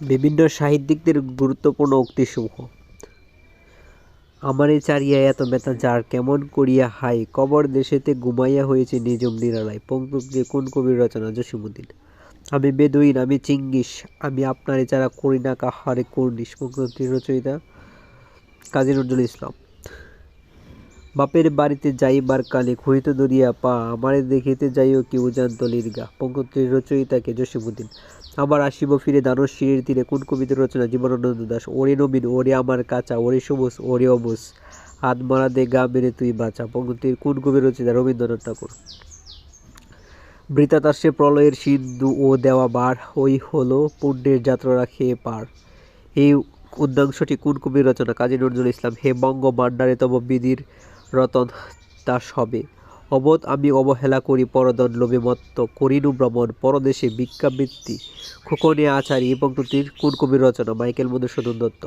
বিভিন্ন সাহিত্যিকদের গুরুত্বপূর্ণ উক্তিসমূহ। আমারে চারিয়া এত ব্যথা, যার কেমন করিয়া হাই কবর দেশেতে ঘুমাইয়া হয়েছে নিজম নিরালায়। যে কোন কবির রচনা জসিমুদ্দিন আমি বেদুইন, আমি চিঙ্গিস আমি আপনারে যারা করি না, কাহারে করিস পঙ্ক্তির রচয়িতা কাজী নজরুল ইসলাম। বাপের বাড়িতে যাইবার কালে খুঁড়িত দরিয়া পা আমারে দেখিতে যাইও কি উজান তলির গা পঙ্ক্তির রচয়িতাকে জসিমুদ্দিন আবার আসিব ফিরে দানর শিরের তীরে কোন কবিতার রচনা? জীবনানন্দ দাস, ওরে নবীন, ওরে আমার কাঁচা, ওরে সবুজ, ওরে অবুজ, হাত মারা দে গা মেরে তুই বাঁচা। পঙ্ক্তির কোন কবির রচিতা রবীন্দ্রনাথ ঠাকুর। বৃতাতাসে প্রলয়ের সিন্ধু ও দেওয়া বার, ওই হলো পুণ্যের যাত্রা খেয়ে পার। এই উদ্যাংশটি কোন কবির রচনা? কাজী নজরুল ইসলাম, হে বঙ্গ মান্ডারে তব বিধির রতন দাস হবে। অবধ আমি অবহেলা করি, পরদন লোভে মত্ত করিনু ভ্রমণ, পরদেশে ভিক্ষাবৃত্তি, খোকনে আচারি এবং তুতির কোন কবির রচনা, মাইকেল মধুসূদন দত্ত।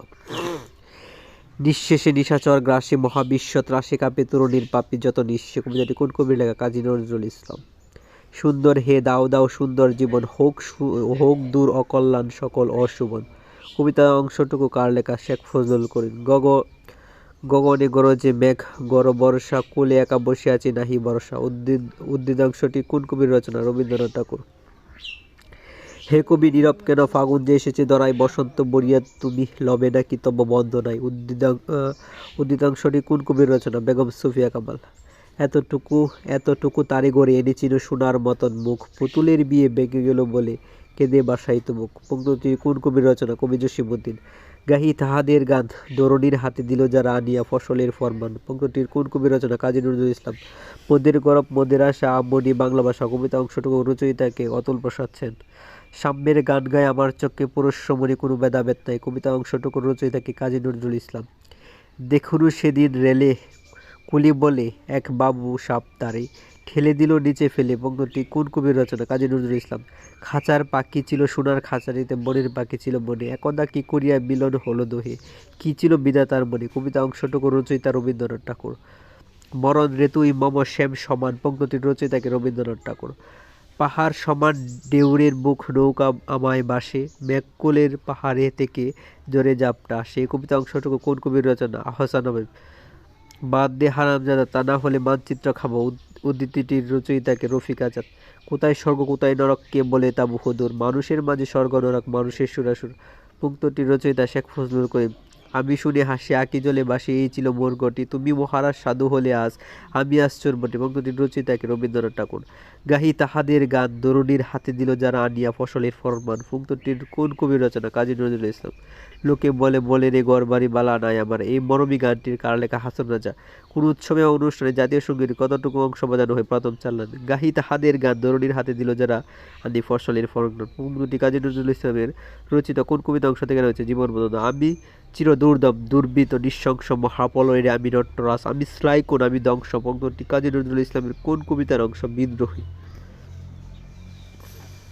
নিঃশেষে নিশাচর গ্রাসে মহাবিশ্ব ত্রাসে কাপে তরুণীর পাপি যত নিঃশে কবিতাটি কোন কবির লেখা কাজী নজরুল ইসলাম। সুন্দর হে, দাও দাও, সুন্দর জীবন, হোক হোক দূর অকল্যাণ সকল অশুভন। কবিতা অংশটুকু কার লেখা? শেখ ফজলুল করিম। গগ গগনে গরজে মেঘ, গর বর্ষা, কোলে একা বসে আছি নাহি বর্ষা উদ্ভিদ উদ্ভিদাংশটি কোন কবির রচনা? রবীন্দ্রনাথ ঠাকুর। হে কবি নীরব কেন? ফাগুন যে এসেছে দরাই বসন্ত বরিয়া তুমি লবে নাকি তব বন্ধ নাই? উদ্ভিদাংশটি কোন কবির রচনা? বেগম সুফিয়া কামাল। এতটুকু এতটুকু তারে গড়ে এনেছিল সোনার মতন মুখ। পুতুলের বিয়ে বেঁকে গেল বলে কেঁদে বাসাইত মুখ। পঙ্ক্তি কোন কবির রচনা? কবি জসিমুদ্দিন গাহি তাহাদের গান। দরণীর হাতে দিল যারা আনিয়া ফসলের ফরমান। পঙ্কটির কোন কবি রচনা? কাজী নজরুল ইসলাম। মদের গরব মদের আশা আমনি বাংলা ভাষা, কবিতা অংশটুকু রচয়িতাকে অতুল প্রসাদ সেন। সাম্যের গান গায় আমার চোখে পুরুষ সমরে কোনো ভেদাভেদ নাই। কবিতা অংশটুকু রচয়িতাকে কাজী নজরুল ইসলাম। দেখুন সেদিন রেলে, কুলি বলে, এক বাবু সাপ তারে। ঠেলে দিল, নিচে ফেলে। বঙ্গটি কোন কবির রচনা? কাজী নজরুল ইসলাম। খাঁচার পাখি ছিল সোনার খাঁচারিতে, মনের পাখি ছিল মনে। একদা কি করিয়া মিলন হলো দোহে? কি ছিল বিধাতার মনে? কবিতা অংশটুকু রচয়িতা রবীন্দ্রনাথ ঠাকুর। মরণ রেতুই মম শ্যাম সমান। পঙ্ক্তির রচয়িতাকে রবীন্দ্রনাথ ঠাকুর। পাহাড় সমান ডেউরের মুখ নৌকা আমায় বাসে। ম্যাককোলের পাহাড়ে থেকে জোরে জাপটা সেই কবিতা অংশটুকু কোন কবির রচনা? আহসান আহমেদ। বাদ দে হারামজাদা, তা না হলে মানচিত্র খাব। উদ্ধৃতিটির রচয়িতাকে রফিক আজাদ। কোথায় স্বর্গ, কোথায় নরক, কে বলে তা বহুদূর মানুষের মাঝে স্বর্গ, নরক, মানুষের সুরাসুর। পুক্তটির রচয়িতা শেখ ফজলুল করিম। আমি শুনে হাসি, আঁকি জলে বাসি, এই ছিল মোর গটি তুমি মহারাজ সাধু হলে আজ আমি আশ্চর্য বটে মুক্তটির রচয়িতাকে রবীন্দ্রনাথ ঠাকুর। গাহি তাহাদের গান দরুণীর হাতে দিল যারা আনিয়া ফসলের ফরমান। ফুংতটির কোন কবির রচনা? কাজী নজরুল ইসলাম। লোকে বলে বলে রে গড়বাড়ি বালা নাই আমার। এই মরমী গানটির কার লেখা? হাসন রাজা। কোন উৎসবে অনুষ্ঠানে জাতীয় সংগীত কতটুকু অংশ বাজানো হয়? প্রথম চাল্লান। গাহি তাহাদের গান দরুণীর হাতে দিল যারা আনি ফসলের ফরমান। ফুংতটি কাজী নজরুল ইসলামের রচিত কোন কবিতা অংশ থেকে রয়েছে? জীবন আমি চির দুর্দম দুর্বৃত নিঃশংস মহাপলয়ের আমি নট্টরাস আমি স্লাইকোন, আমি দংশ পঙ্ক্তি কাজী নজরুল ইসলামের কোন কবিতার অংশ বিদ্রোহী?